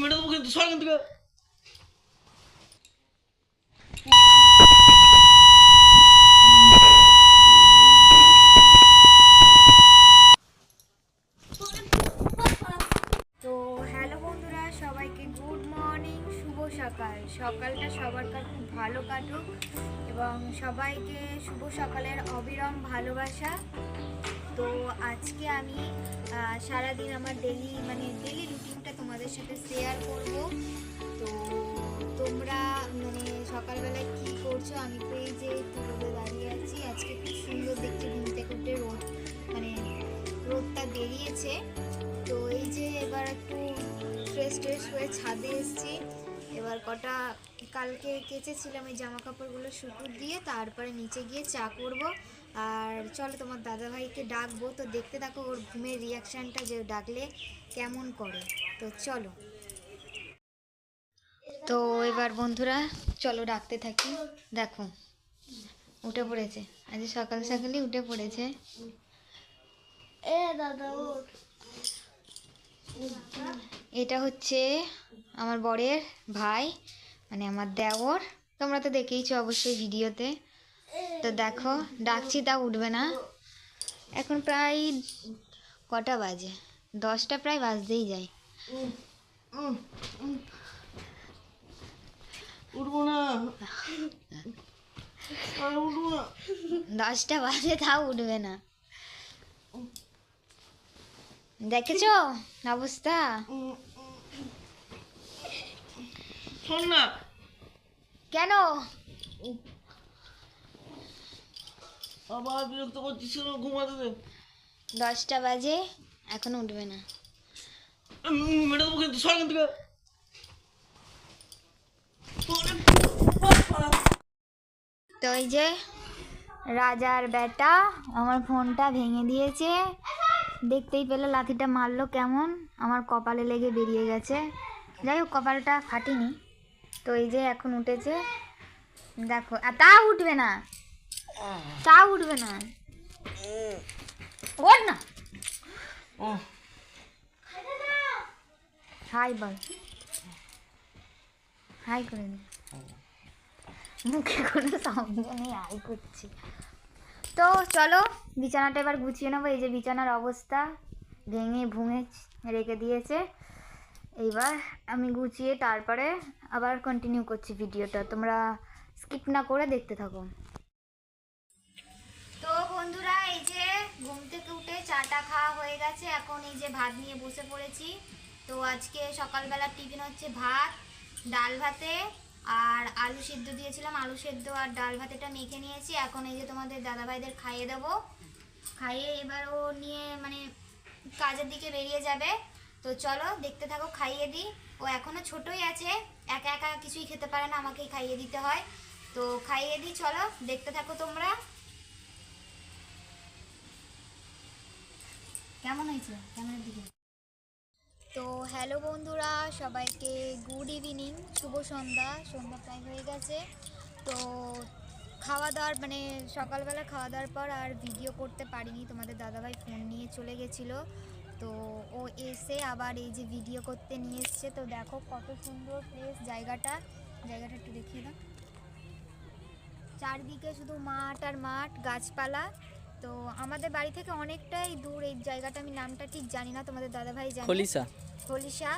মেরে দেবো কিন্তু সর কিন্তু সবাইকে গুড মর্নিং শুভ সকাল। সকালটা সবার খুব ভালো কাটুক এবং সবাইকে শুভ সকালের অবিরাম ভালোবাসা। তো আজকে আমি সারাদিন আমার ডেলি মানে ডেলি রুটিনটা তোমাদের সাথে শেয়ার করব। তো তোমরা মানে সকালবেলায় কি করছ? আমি তো এই যে রোদে দাঁড়িয়ে আছি। আজকে খুব সুন্দর দেখতে ঘুম থেকে রোদ মানে রোদটা বেরিয়েছে। তো এই যে এবার একটু ফ্রেশ ট্রেশ হয়ে ছাদে এসেছি। এবার কটা, কালকে কেচেছিলাম এই জামা কাপড়গুলো শুকুর দিয়ে, তারপরে নিচে গিয়ে চা করব। আর চলো তোমার দাদাভাইকে ডাকবো তো দেখতে থাকো ওর ঘুমের রিয়াকশানটা যে ডাকলে কেমন করে। তো চলো। তো এবার বন্ধুরা চলো ডাকতে থাকি। দেখো উঠে পড়েছে। আজ সকাল সকালই উঠে পড়েছে। এ দাদা ও এটা হচ্ছে আমার বরের ভাই মানে আমার দেওর। তোমরা তো দেখেইছো অবশ্যই ভিডিওতে। তো দেখো ডাকছি তা উঠবে না। এখন প্রায় কটা বাজে? দশটা প্রায় বাজতেই যায়। উঠবো না। দশটা বাজে তাও উঠবে না। দেখেছ অবস্থা? শোন না। কেন? আবার বিরক্ত করছিস কেন? ঘুমাতে দে। দশটা বাজে এখন উঠবে না। দেবো কিন্তু সর কিন্তু তো এই যে রাজার বেটা আমার ফোনটা ভেঙে দিয়েছে। দেখতেই পেলে লাথিটা মারলো কেমন আমার কপালে লেগে বেরিয়ে গেছে। যাই হোক কপালটা ফাটিনি। তো এই যে এখন উঠেছে। দেখো আর তা উঠবে না। তা উঠবে না ওর না ও হাই বল হাই করে দে মুখে কোনো সাউন্ড নেই হাই করছি তো চলো বিছানাটা এবার গুছিয়ে নেব। এই যে বিছানার অবস্থা ভেঙে ভুঙে রেখে দিয়েছে। এইবার আমি গুছিয়ে তারপরে আবার কন্টিনিউ করছি ভিডিওটা তোমরা স্কিপ না করে দেখতে থাকো। চাটা খাওয়া হয়ে গেছে। এখন এই যে ভাত নিয়ে বসে পড়েছি। তো আজকে সকালবেলার টিফিন হচ্ছে ভাত, ডাল ভাতে আর আলু সিদ্ধ দিয়েছিলাম। আলু সেদ্ধ আর ডাল ভাতেটা মেখে নিয়েছি। এখন এই যে তোমাদের দাদাভাইদের খাইয়ে দেবো। খাইয়ে এবার ও নিয়ে মানে কাজের দিকে বেরিয়ে যাবে। তো চলো দেখতে থাকো, খাইয়ে দিই। ও এখনও ছোটই আছে। একা একা কিছুই খেতে পারে না। আমাকেই খাইয়ে দিতে হয়। তো খাইয়ে দিই, চলো দেখতে থাকো তোমরা। কেমন হয়েছে? দিকে? তো হ্যালো বন্ধুরা, সবাইকে গুড ইভিনিং শুভ সন্ধ্যা সন্ধ্যা প্রায় হয়ে গেছে। তো খাওয়া দাওয়ার মানে সকালবেলা খাওয়া দাওয়ার পর আর ভিডিও করতে পারিনি, তোমাদের দাদাভাই ফোন নিয়ে চলে গেছিল। তো ও এসে আবার এই যে ভিডিও করতে নিয়ে এসছে। তো দেখো কত সুন্দর প্লেস জায়গাটা। জায়গাটা একটু দেখিয়ে দাও। চারদিকে শুধু মাঠ আর মাঠ, গাছপালা। তো আমাদের বাড়ি থেকে অনেকটাই দূর এই জায়গাটা আমি নামটা ঠিক জানি না তোমাদের দাদাভাই জানে। খলিসা খলিশা।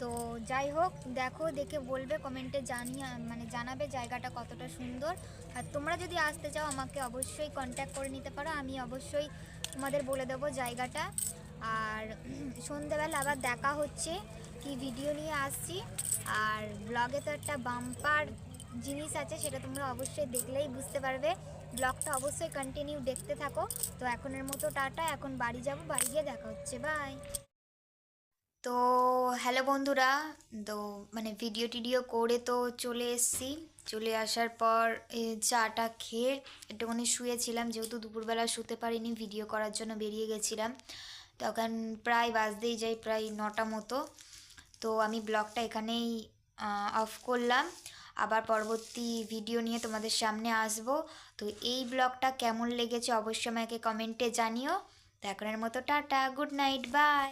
তো যাই হোক দেখো দেখে বলবে কমেন্টে জানিয়ে মানে জানাবে জায়গাটা কতটা সুন্দর। আর তোমরা যদি আসতে চাও আমাকে অবশ্যই কন্ট্যাক্ট করে নিতে পারো। আমি অবশ্যই তোমাদের বলে দেবো জায়গাটা। আর সন্ধেবেলা আবার দেখা হচ্ছে কি ভিডিও নিয়ে আসছি। আর ব্লগে তো একটা বাম্পার জিনিস আছে সেটা তোমরা অবশ্যই দেখলেই বুঝতে পারবে। ব্লগটা অবশ্যই কন্টিনিউ দেখতে থাকো। তো এখনের মতো টাটা, এখন বাড়ি যাব, বাড়ি গিয়ে দেখা হচ্ছে বাই তো হ্যালো বন্ধুরা, তো মানে ভিডিও টিডিও করে তো চলে এসেছি। চলে আসার পর চাটা খেয়ে একটুখানি শুয়েছিলাম, যেহেতু দুপুরবেলা শুতে পারিনি ভিডিও করার জন্য বেরিয়ে গেছিলাম। তখন প্রায় বাজতেই যাই প্রায় নটা মতো। তো আমি ব্লগটা এখানেই অফ করলাম। আবার পরবর্তী ভিডিও নিয়ে তোমাদের সামনে আসব। তো এই ব্লগটা কেমন লেগেছে অবশ্যই আমাকে কমেন্টে জানিও। তো এখনের মতো টাটা গুড নাইট বাই